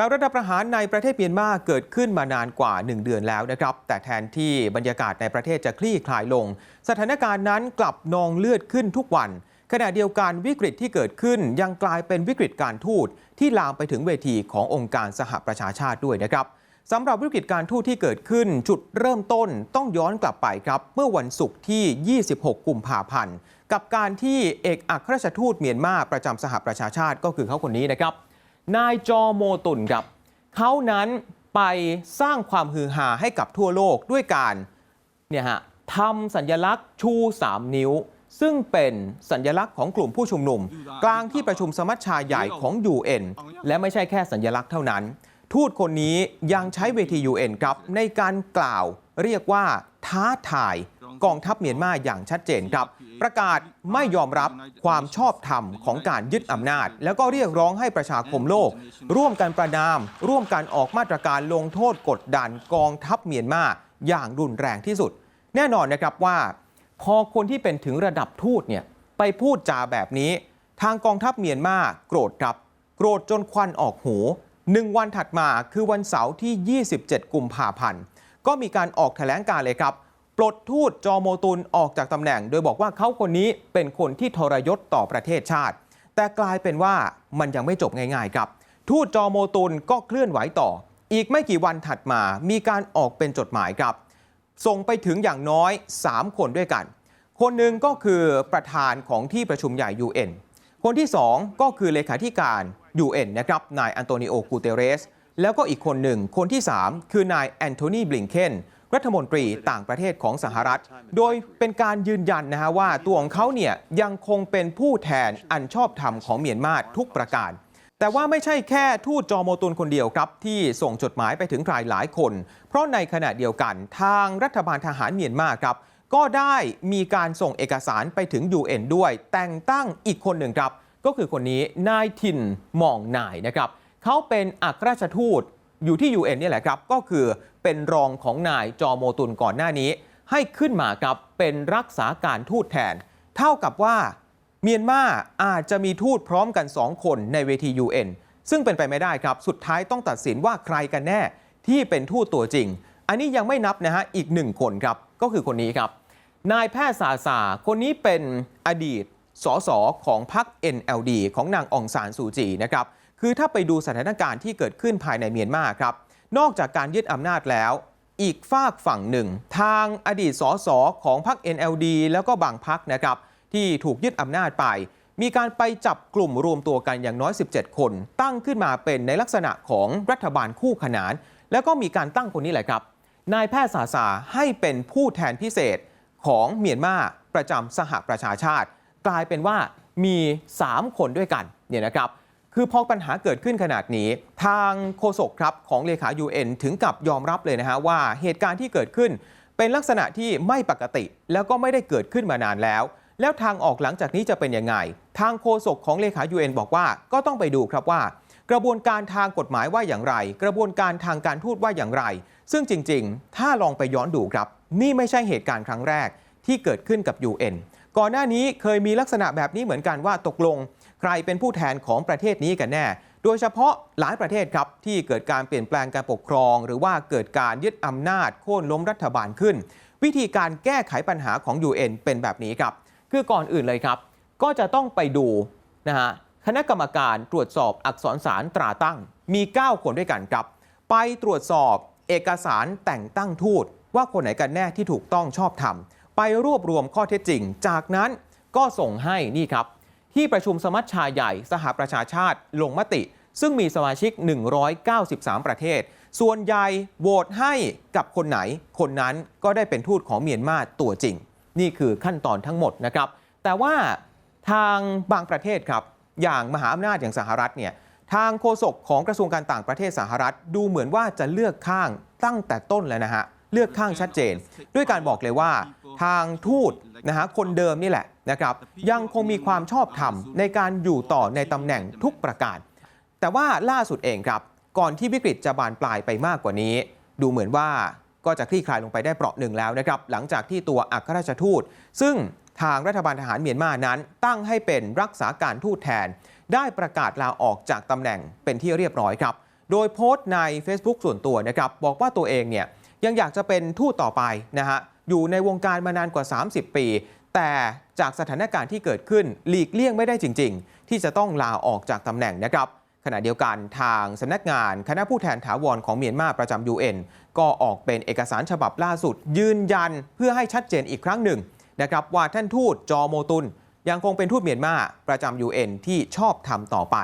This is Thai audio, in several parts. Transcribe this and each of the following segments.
การรัฐประหารในประเทศเมียนมาเกิดขึ้นมานานกว่า 1 เดือนแล้วนะครับ แต่แทนที่บรรยากาศในประเทศจะคลี่คลายลง สถานการณ์นั้นกลับนองเลือดขึ้นทุกวัน ขณะเดียวกันวิกฤตที่เกิดขึ้นยังกลายเป็นวิกฤตการทูตที่ลามไปถึงเวทีขององค์การสหประชาชาติด้วยนะครับสำหรับวิกฤตการทูตที่เกิดขึ้นจุดเริ่มต้นต้องย้อนกลับไปครับ เมื่อวันศุกร์ที่ 26 กุมภาพันธ์กับการที่เอกอัครราชทูตเมียนมาประจำสหประชาชาติก็คือเขาคนนี้นะครับ นายจอโมตุนครับเขานั้นไปสร้างความฮือฮาให้กับทั่วโลกด้วยการเนี่ยฮะทำสัญญลักษณ์ชู 3 นิ้ว ซึ่งเป็นสัญญลักษณ์ของกลุ่มผู้ชุมนุม กลางที่ประชุมสมัชชาใหญ่ของ UN และไม่ใช่แค่สัญญลักษณ์เท่านั้น ทูตคนนี้ยังใช้เวที UN ครับในการกล่าวเรียกว่าท้าทายกองทัพเมียนมาอย่างชัดเจนครับ ประกาศไม่ยอมรับความชอบธรรมของการยึดอำนาจ แล้วก็เรียกร้องให้ประชาคมโลก ร่วมกันประนาม ร่วมกันออกมาตรการลงโทษกดดันกองทัพเมียนมาอย่างรุนแรงที่สุด แน่นอนนะครับว่า พอคนที่เป็นถึงระดับทูตเนี่ยไปพูดจาแบบนี้ ทางกองทัพเมียนมาโกรธครับ โกรธจนควันออกหูหนึ่งวันถัดมาคือวันเสาร์ที่ 27 กุมภาพันธ์ก็มีการออกแถลงการเลยครับ ปลดทูตจอโมตุนออกจากตำแหน่ง โดยบอกว่าเขาคนนี้เป็นคนที่ทรยศต่อประเทศชาติ แต่กลายเป็นว่ามันยังไม่จบง่ายๆครับทูตจอโมตุนก็เคลื่อนไหวต่อ อีกไม่กี่วันถัดมามีการออกเป็นจดหมายครับ ส่งไปถึงอย่างน้อย 3 คนด้วยกัน คนหนึ่งก็คือประธานของที่ประชุมใหญ่ UN คนที่ 2 ก็คือเลขาธิการ UN นะครับนายอันโตนิโอกูเตเรส แล้วก็อีกคนหนึ่ง คนที่ 3 คือนายแอนโทนีบลิงเคน รัฐมนตรีต่างประเทศของสหรัฐ โดยเป็นการยืนยันนะฮะว่าตัวของเขาเนี่ยยังคงเป็นผู้แทนอันชอบธรรมของเมียนมาทุกประการ แต่ว่าไม่ใช่แค่ทูตจอโมตุนคนเดียวครับ ที่ส่งจดหมายไปถึงใครหลายคน เพราะในขณะเดียวกันทางรัฐบาลทหารเมียนมาครับ ก็ได้มีการส่งเอกสารไปถึง UN ด้วย แต่งตั้งอีกคนหนึ่งครับ ก็คือคนนี้นายทินมองนายนะครับเขาเป็นอัครราชทูตอยู่ที่ UN เนี่ยแหละครับ ก็คือ เป็นรองของนายจอโมตุนก่อนหน้านี้ ให้ขึ้นมาครับเป็นรักษาการทูตแทน เท่ากับว่าเมียนมาอาจจะมีทูตพร้อมกัน 2 คนในเวที UN ซึ่งเป็นไปไม่ได้ครับ สุดท้ายต้องตัดสินว่าใครกันแน่ที่เป็นทูตตัวจริง อันนี้ยังไม่นับนะฮะอีกหนึ่งคนครับ ก็คือคนนี้ครับ นายแพทย์สาสาคนนี้เป็นอดีตสสของพรรค NLD ของนางองซานซูจีนะครับ คือถ้าไปดูสถานการณ์ที่เกิดขึ้นภายในเมียนมาครับ นอกจากการยึดอำนาจแล้ว อีกฝากฝั่งหนึ่ง ทางอดีตสสของพรรค NLD แล้วก็บางพรรคนะครับ ที่ถูกยึดอำนาจไป มีการไปจับกลุ่มรวมตัวกันอย่างน้อย 17 คน ตั้งขึ้นมาเป็นในลักษณะของรัฐบาลคู่ขนาน แล้วก็มีการตั้งคนนี้แหละครับ นายแพทย์สาสาให้เป็นผู้แทนพิเศษของเมียนมาประจำสหประชาชาติ กลายเป็นว่ามี 3 คนด้วยกันเนี่ยนะครับ คือพอปัญหาเกิดขึ้นขนาดนี้ ทางโฆษกครับของเลขา UN ถึงกับยอมรับเลยนะฮะว่าเหตุการณ์ที่เกิดขึ้น เป็นลักษณะที่ไม่ปกติ แล้วก็ไม่ได้เกิดขึ้นมานานแล้ว แล้วทางออกหลังจากนี้จะเป็นยังไง ทางโฆษกของเลขา UN บอกว่าก็ต้องไปดูครับว่า กระบวนการทางกฎหมายว่าอย่างไร กระบวนการทางการทูตว่าอย่างไร ซึ่งจริง ๆ ถ้าลองไปย้อนดูครับ นี่ไม่ใช่เหตุการณ์ครั้งแรกที่เกิดขึ้นกับ UN ก่อนหน้านี้เคยมีลักษณะแบบนี้เหมือนกันว่าตกลง ใครเป็นผู้แทนของประเทศนี้กันแน่ โดยเฉพาะหลายประเทศครับที่เกิดการเปลี่ยนแปลงการปกครอง หรือว่าเกิดการยึดอำนาจโค่นล้มรัฐบาลขึ้น วิธีการแก้ไขปัญหาของ UN เป็นแบบนี้ครับ คือก่อนอื่นเลยครับ ก็จะต้องไปดูนะฮะคณะกรรมการตรวจสอบอักษรสารตราตั้งมี 9 คนด้วยกันครับ ไปตรวจสอบเอกสารแต่งตั้งทูต ว่าคนไหนกันแน่ที่ถูกต้องชอบธรรม ไปรวบรวมข้อเท็จจริง จากนั้นก็ส่งให้นี่ครับ ที่ประชุมสมัชชาใหญ่สหประชาชาติลงมติ ซึ่งมีสมาชิก 193 ประเทศ ส่วนใหญ่โหวตให้กับคนไหน คนนั้นก็ได้เป็นทูตของเมียนมาตัวจริง นี่คือขั้นตอนทั้งหมดนะครับ แต่ว่าทางบางประเทศครับ อย่างมหาอำนาจอย่างสหรัฐเนี่ยทางโฆษกของกระทรวงการต่างประเทศสหรัฐ ดูเหมือนว่าจะเลือกข้างตั้งแต่ต้นแล้วนะฮะเลือกข้างชัดเจน ด้วยการบอกเลยว่า ทางทูตนะฮะคนเดิมนี่แหละ นะครับยังคงมีความชอบธรรมในการอยู่ต่อในตำแหน่งทุกประการ แต่ว่าล่าสุดเองครับ ก่อนที่วิกฤตจะบานปลายไปมากกว่านี้ ดูเหมือนว่าก็จะคลี่คลายลงไปได้เปราะหนึ่งแล้วนะครับหลังจากที่ตัวอัครราชทูต ซึ่งทางรัฐบาลทหารเมียนมานั้น ตั้งให้เป็นรักษาการทูตแทน ได้ประกาศลาออกจากตำแหน่งเป็นที่เรียบร้อยครับ โดยโพสต์ใน Facebook ส่วนตัวนะครับบอกว่าตัวเองเนี่ยยังอยากจะเป็นทูตต่อไปนะฮะอยู่ในวงการมานานกว่า 30 ปี แต่จากสถานการณ์ที่เกิดขึ้นหลีกเลี่ยงไม่ได้จริง ๆ ที่จะต้องลาออกจากตำแหน่งนะครับขณะเดียวกันทางสำนักงานคณะผู้แทนถาวรของเมียนมาประจำ UN ก็ออกเป็นเอกสารฉบับล่าสุด ยืนยันเพื่อให้ชัดเจนอีกครั้งหนึ่งนะครับว่าท่านทูตจอโมตุน ยังคงเป็นทูตเมียนมาประจำ UN ที่ชอบทำต่อไป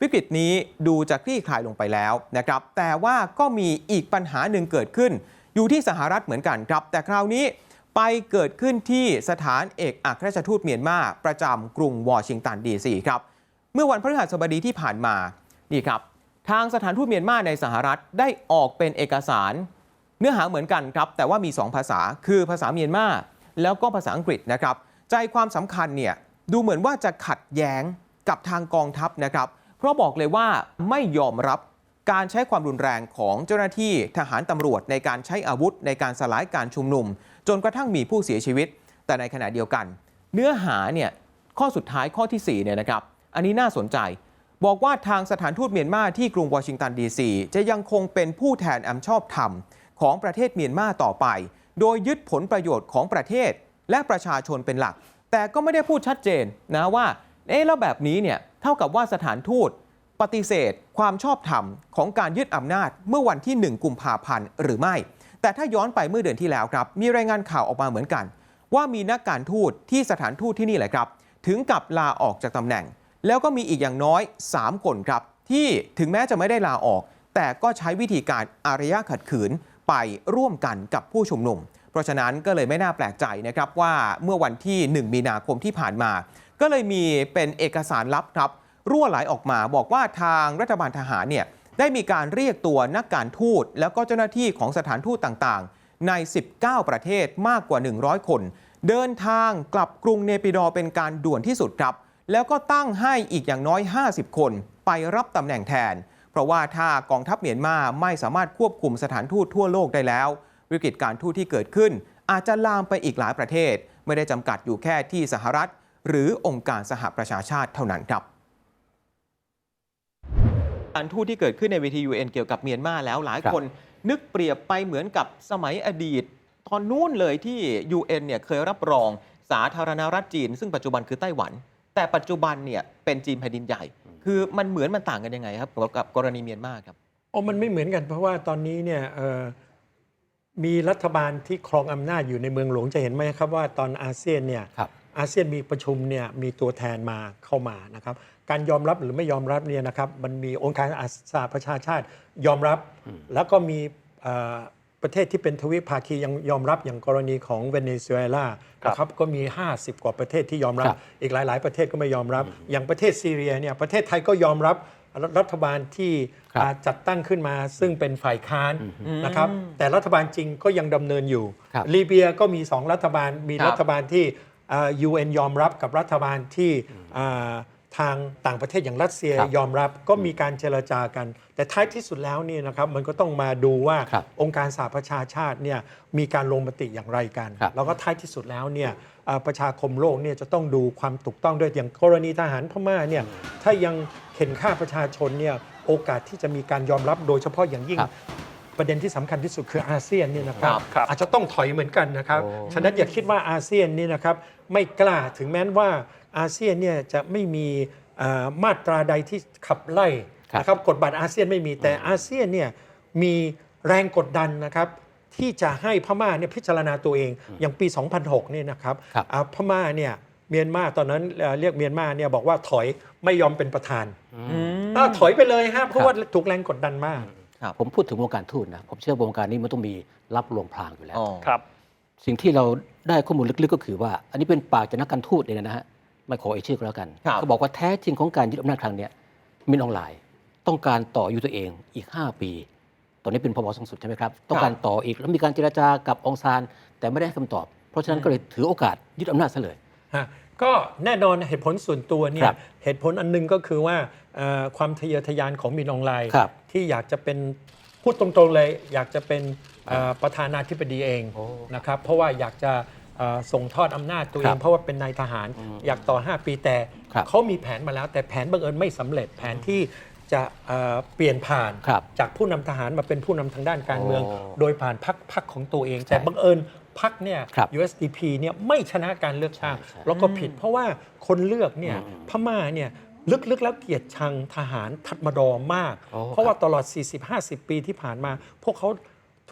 วิกฤตนี้ดูจะคลี่คลายลงไปแล้วนะครับแต่ว่าก็มีอีกปัญหาหนึ่งเกิดขึ้น อยู่ที่สหรัฐเหมือนกันครับ แต่คราวนี้ ไปเกิดขึ้นที่สถานเอกอัครราชทูตเมียนมาประจำกรุงวอชิงตันดีซีครับเมื่อวันพฤหัสบดีที่ผ่านมานี่ครับทางสถานทูตเมียนมาในสหรัฐได้ออกเป็นเอกสาร เนื้อหาเหมือนกันครับแต่ว่ามี 2 ภาษาคือภาษาเมียนมาแล้วก็ภาษาอังกฤษนะครับ ใจความสำคัญเนี่ยดูเหมือนว่าจะขัดแย้งกับทางกองทัพนะครับ เพราะบอกเลยว่าไม่ยอมรับการใช้ความรุนแรงของเจ้าหน้าที่ทหารตำรวจในการใช้อาวุธในการสลายการชุมนุม จนกระทั่งมีผู้เสียชีวิต แต่ในขณะเดียวกัน เนื้อหาเนี่ยข้อสุดท้ายข้อที่4เนี่ยนะครับอันนี้น่าสนใจ บอกว่าทางสถานทูตเมียนมาที่กรุงวอชิงตันดีซีจะยังคงเป็นผู้แทนอำชอบธรรมของประเทศเมียนมาต่อไป โดยยึดผลประโยชน์ของประเทศและประชาชนเป็นหลัก แต่ก็ไม่ได้พูดชัดเจนนะว่าเอ๊ะแล้วแบบนี้เนี่ยเท่ากับว่าสถานทูตปฏิเสธความชอบธรรมของการยึดอำนาจเมื่อวันที่ 1 กุมภาพันธ์หรือไม่ แต่ถ้าย้อนไปเมื่อเดือนที่แล้วครับ มีรายงานข่าวออกมาเหมือนกัน ว่ามีนักการทูตที่สถานทูตที่นี่แหละครับ ถึงกับลาออกจากตำแหน่ง แล้วก็มีอีกอย่างน้อย 3 คนครับ ที่ถึงแม้จะไม่ได้ลาออก แต่ก็ใช้วิธีการอารยะขัดขืนไปร่วมกันกับผู้ชุมนุม เพราะฉะนั้นก็เลยไม่น่าแปลกใจนะครับว่าเมื่อวันที่ 1 มีนาคมที่ผ่านมา ก็เลยมีเป็นเอกสารลับครับ รั่วไหลออกมาบอกว่าทางรัฐบาลทหารเนี่ย ได้มีการเรียกตัวนักการทูต แล้วก็เจ้าหน้าที่ของสถานทูตต่างๆ ใน 19 ประเทศมากกว่า 100 คน เดินทางกลับกรุงเนปิดอเป็นการด่วนที่สุดครับ แล้วก็ตั้งให้อีกอย่างน้อย 50 คนไปรับตำแหน่งแทน เพราะว่าถ้ากองทัพเมียนมาไม่สามารถควบคุมสถานทูตทั่วโลกได้แล้ว วิกฤตการทูตที่เกิดขึ้น อาจจะลามไปอีกหลายประเทศ ไม่ได้จำกัดอยู่แค่ที่สหรัฐ หรือองค์การสหประชาชาติเท่านั้นครับ การทูตที่เกิดขึ้นในเวที UN เกี่ยวกับเมียนมาแล้วหลายครับคนนึกเปรียบไปเหมือนกับสมัยอดีต ตอนนู้นเลยที่ UN เนี่ยเคยรับรองสาธารณรัฐจีน ซึ่งปัจจุบันคือไต้หวัน แต่ปัจจุบันเนี่ยเป็นจีนแผ่นดินใหญ่ คือมันเหมือนมันต่างกันยังไงครับกับกรณีเมียนมาครับโอ้มันไม่เหมือนกันเพราะว่าตอนนี้เนี่ยเอ่อมีรัฐบาลที่ครองอำนาจอยู่ในเมืองหลวงจะเห็นไหมครับว่าตอนอาเซียนเนี่ยครับ อาเซียนมีประชุมเนี่ยมีตัวแทนมาเข้ามานะครับการยอมรับหรือไม่ยอมรับเนี่ยนะครับมันมีองค์การสหประชาชาติยอมรับ แล้วก็มีเอ่อประเทศที่เป็นทวิภาคียังยอมรับอย่างกรณีของเวเนซุเอลาครับนะครับก็มี 50 กว่าประเทศที่ยอมรัครับบอีกหลาย ๆ ประเทศก็ไม่ยอมรับ อย่างประเทศซีเรียเนี่ยประเทศไทยก็ยอมรับรัฐบาลที่ครับอ่าจัดตั้งขึ้นมาซึ่งเป็นฝ่ายค้านอืมนะครับแต่รัฐบาลจริงก็ยังดำเนินอยู่ครับลีเบียก็มีสองรัฐบาลมีครับรัฐบาลที่ อ่า UN ยอมรับกับรัฐบาลที่อ่าทางต่างประเทศอย่างรัสเซียครับยอมรับก็มีการเจรจากัน แต่ท้ายที่สุดแล้วเนี่ยนะครับมันก็ต้องมาดูว่าครับองค์การสหประชาชาติเนี่ยมีการลงมติอย่างไรกันครับแล้วก็ท้ายที่สุดแล้วเนี่ยอ่าประชาคมโลกเนี่ยจะต้องดูความถูกต้องด้วยอย่างกรณีทหารพม่าเนี่ยถ้ายังเข็นฆ่าประชาชนเนี่ยโอกาสที่จะมีการยอมรับโดยเฉพาะอย่างยิ่งครับ ประเด็นที่สำคัญที่สุดคืออาเซียนเนี่ยนะครับครับครับอาจจะต้องถอยเหมือนกันนะครับ โอ้ ฉะนั้นอย่าคิดว่าอาเซียนนี่นะครับไม่กล้าถึงแม้ว่าอาเซียนเนี่ยจะไม่มีเอ่อมาตราใดที่ขับไล่ครับนะครับกฎบัตรอาเซียนไม่มีแต่อาเซียนเนี่ยมีแรงกดดันนะครับที่จะให้พม่าเนี่ยพิจารณาตัวเองอย่างปี 2006เนี่ยนะครับครับ อ่าพม่าเนี่ยเมียนมาตอนนั้นเอ่อเรียกเมียนมาเนี่ยบอกว่าถอยไม่ยอมเป็นประธาน อืม อ่าถอยไปเลยฮะเพราะว่าถูกแรงกดดันมาก ผมพูดถึงวงการทูตนะผมเชื่อวงการนี้มันต้องมีรับลวงพรางอยู่แล้ว อ๋อ ครับ สิ่งที่เราได้ข้อมูลลึกๆก็คือว่า อันนี้เป็นปากจากนักการทูตเลยนะฮะไม่ขอเอ่ยชื่อก็แล้วกันครับ เขาบอกว่าแท้จริงของการยึดอำนาจครั้งเนี้ยมินออนไลน์ ต้องการต่ออายุตัวเองอีก 5 ปี ตอนนี้เป็นพบสูงสุดใช่ไหมครับ ต้องการต่ออีกแล้วมีการเจรจากับองซาน แต่ไม่ได้ให้คำตอบ เพราะฉะนั้นก็เลยถือโอกาสยึดอำนาจซะเลย ฮะ ก็แน่นอนเหตุผลส่วนตัวเนี่คยรับเหตุผลอันหนึงก็คือว่าเอ่อความทะเยอทะยานของมินออนไลน์ครับที่อยากจะเป็นพูดตรงๆเลย อยากจะเป็นเอ่อประธานาธิบดีเองโอ้นะครับเพราะว่าอยากจะเอ่อส่งทอดอำนาจตัวเอครังบเพราะว่าเป็นนายทหาร อยากต่อ 5 ปีแต่ครับเขามีแผนมาแล้ว แต่แผนบังเอิญไม่สำเร็จแผนที่จะเอ่อเปลี่ยนผ่านครับจากผู้นำทหารมาเป็นผู้นำทางด้านการเมือง โอ้ โดยผ่านพักพักของตัวเองใช่แต่บังเอิญ พักเนี่ย ครับ USDP เนี่ยไม่ชนะการเลือกตั้งใช่ใช่แล้วก็ผิด เพราะว่าคนเลือกเนี่ยอืมพม่าเนี่ยลึกๆแล้วเกลียดชังทหารทัดมาดอมาก โอ้เพราะว่าตลอด 40-50 ปีที่ผ่านมา พวกเขา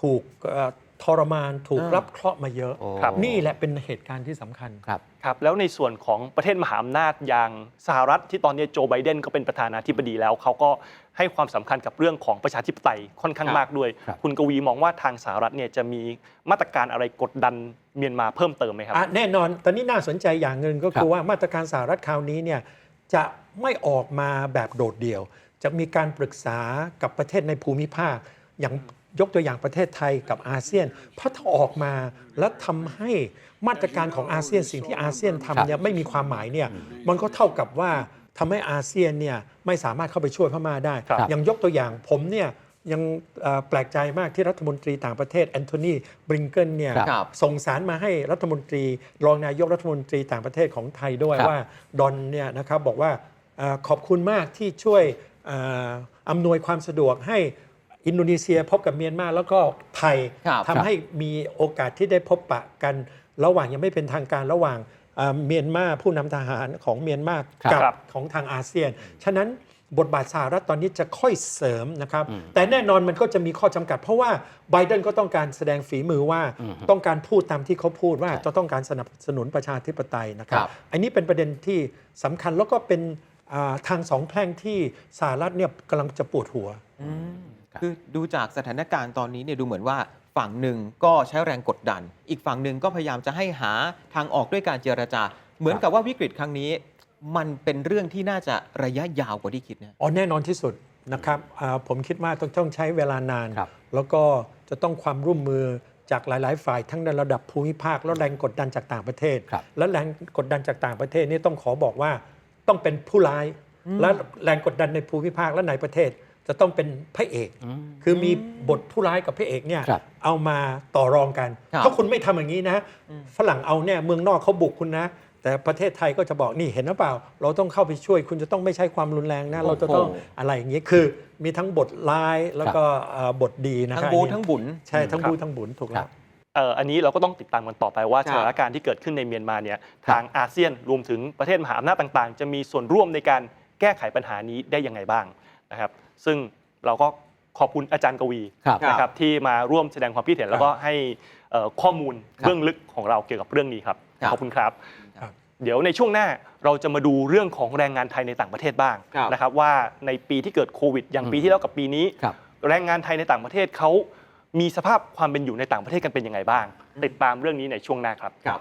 ถูกเอ่อ ทรมานถูกอ่ารัรับเคราะห์มาเยอะโอ้ครับ นี่แหละเป็นเหตุการณ์ที่สำคัญ ครับ ครับแล้วในส่วนของประเทศมหาอำนาจอย่างสหรัฐที่ตอนนี้โจไบเดนก็เป็นประธานาธิบดีแล้ว เขาก็ให้ความสำคัญกับเรื่องของประชาธิปไตยค่อนข้างครับมากด้วย ครับ คุณกวีมองว่าทางสหรัฐเนี่ยจะมีมาตรการอะไรกดดันเมียนมาเพิ่มเติมไหมครับ อะแน่นอนตอนนี้น่าสนใจอย่างหนึ่งก็ครัคืบอว่ามาตรการสหรัฐคราวนี้เนี่ยจะไม่ออกมาแบบโดดเดี่ยว จะมีการปรึกษากับประเทศในภูมิภาค อย่าง ยกตัวอย่างประเทศไทยกับอาเซียนเพราะถ้าออกมาแล้วทำให้มาตรการของอาเซียนสิ่งที่อาเซียนทำเนี่ยไม่มีความหมายเนี่ยมันก็เท่ากับว่าทำให้อาเซียนเนี่ยไม่สามารถเข้าไปช่วยพม่าได้ครับอย่างยกตัวอย่างผมเนี่ยยังเอ่อแปลกใจมากที่รัฐมนตรีต่างประเทศแอนโทนีบริงเกนเนี่ยครับส่งสารมาให้รัฐมนตรี รองนายกรัฐมนตรีต่างประเทศของไทยด้วยครับว่าดอนเนี่ยนะครับบอกว่าเออขอบคุณมากที่ช่วยเอ่ออำนวยความสะดวกให้ อินโดนีเซียพบกับเมียนมาแล้วก็ไทยครับทำให้มีโอกาสที่ได้พบปะกันระหว่างยังไม่เป็นทางการระหว่างเอ่อเมียนมาผู้นำทหารของเมียนมาครับกับครับของทางอาเซียน ฉะนั้นบทบาทสหรัฐตอนนี้จะค่อยเสริมนะครับอืมแต่แน่นอนมันก็จะมีข้อจำกัด เพราะว่าไบเดนก็ต้องการแสดงฝีมือว่าอืมต้องการพูดตามที่เขาพูดว่าใช่จะต้องการสนับสนุนประชาธิปไตยนะครับครับอันนี้เป็นประเด็นที่สำคัญแล้วก็เป็นอ่าทางสองแพร่งที่สหรัฐเนี่ยกำลังจะปวดหัวอืม ครับคือดูจากสถานการณ์ตอนนี้เนี่ยดูเหมือนว่าฝั่งหนึ่งก็ใช้แรงกดดัน อีกฝั่งหนึ่งก็พยายามจะให้หาทางออกด้วยการเจรจา เหมือนกับว่าวิกฤตครั้งนี้ มันเป็นเรื่องที่น่าจะระยะยาวกว่าที่คิดนะอ๋อแน่นอนที่สุดนะครับอ่าผมคิดว่าต้องต้องใช้เวลานานครับแล้วก็จะต้องความร่วมมือจากหลาย ๆ ฝ่ายทั้งในระดับภูมิภาค แล้วแรงกดดันจากต่างประเทศครับและแรงกดดันจากต่างประเทศนี่ต้องขอบอกว่าต้องเป็นผู้ร้าย และแรงกดดันในภูมิภาคและในประเทศ จะต้องเป็นพระเอกอืมคือมีบทผู้ร้ายกับพระเอกเนี่ยครับเอามาต่อรองกัน ครับถ้าคุณไม่ทำอย่างนี้นะ ฝรั่งเอาเนี่ยเมืองนอกเขาบุกคุณนะ แต่ประเทศไทยก็จะบอกนี่เห็นหรือเปล่า เราต้องเข้าไปช่วย คุณจะต้องไม่ใช้ความรุนแรงนะเราจะต้องโอ้โหอะไรอย่างนี้คือ มีทั้งบทร้ายแล้วก็เอ่อบทดีนะทั้คงรับบูอันนี้ทั้งบุญ ใช่ทั้งครับบูทั้งบุญถูกคแล้รัวบเอ่ออันนี้เราก็ต้องติดตามกันต่อไปว่าครับ สถานการณ์ที่เกิดขึ้นในเมียนมาเนี่ยทางอาเซียนรวมถึงประเทศมหาอำนาจต่างๆ จะมีส่วนร่วมในการแก้ไขปัญหานี้ได้ยังไงบ้าง นะครับ ซึ่งเราก็ขอบคุณอาจารย์กวีครับนะครับที่มาร่วมแสดงความคิดเห็นแล้วก็ให้เอ่อข้อมูลครับเรื่องลึกของเราเกี่ยวกับเรื่องนี้ครับครับขอบคุณครับครับ เดี๋ยวในช่วงหน้าเราจะมาดูเรื่องของแรงงานไทยในต่างประเทศบ้างครับนะครับว่าในปีที่เกิดโควิด อย่างอืมปีที่แล้วกับปีนี้ครับแรงงานไทยในต่างประเทศเขามีสภาพความเป็นอยู่ในต่างประเทศกันเป็นยังไงบ้าง ติดตามเรื่องนี้ในช่วงหน้าครับครับ